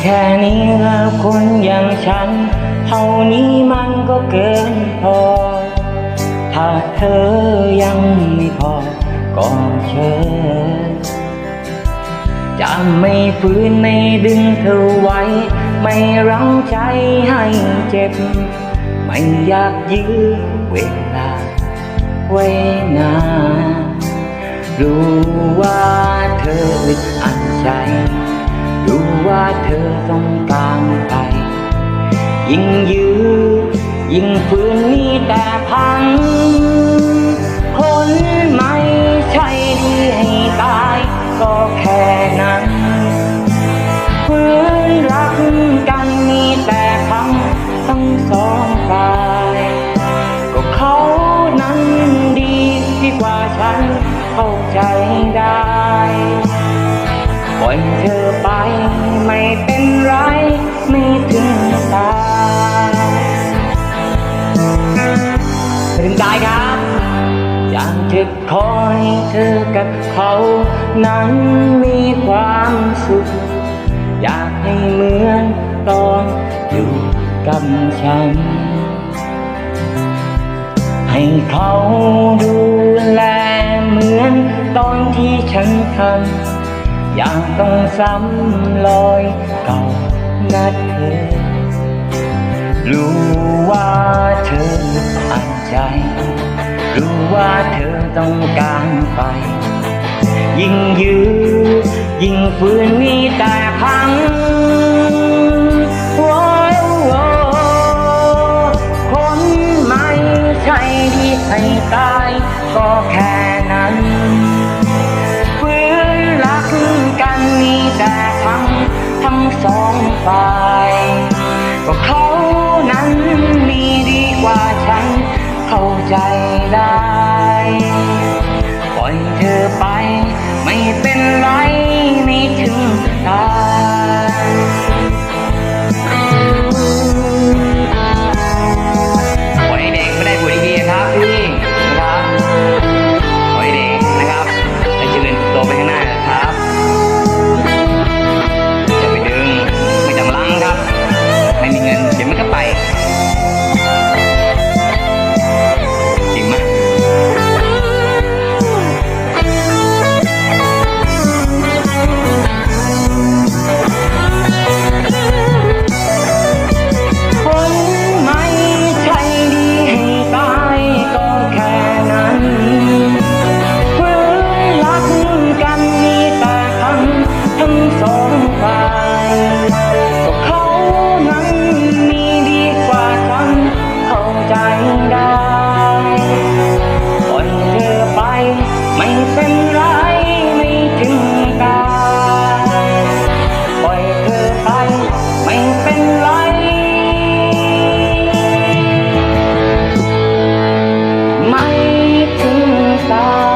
แค่นี้แล้วคนอย่างฉัน เท่านี้มันก็เกินพอ ถ้าเธอยังไม่พอ ก็เชิญจะไม่ฝืนไม่ดึงเธอไว้ ไม่รั้งใจให้เจ็บ ไม่อยากยื้อเวลา ไว้นานรู้ว่าเธออัดใจ ว่าเธอต้องการไป ยิ่งยื้อยิ่งฝืนมีแต่พัง คนไม่ใช่ดีให้ตายก็แค่นั้นฝืนรักกันมีแต่พังทั้งสองฝ่ายก็เขานั้นดีที่กว่าฉันเข้าใจได้ ล่อยเธอไป ไม่เป็นไร ไม่ถึงตายถึงตายครับอยากจะขอให้เธอกับเขา นั้นมีความสุข อยากให้เหมือนตอนอยู่กับฉัน ให้เขาดูแลเหมือนตอนที่ฉันทำ ยางต้องซ้ำรอยเก่านัดเธอรู้ว่าเธออันใจ รู้ว่าเธอต้องการไป ยิ่งยื้อยิ่งฝืนมีแต่พัง อ might too far.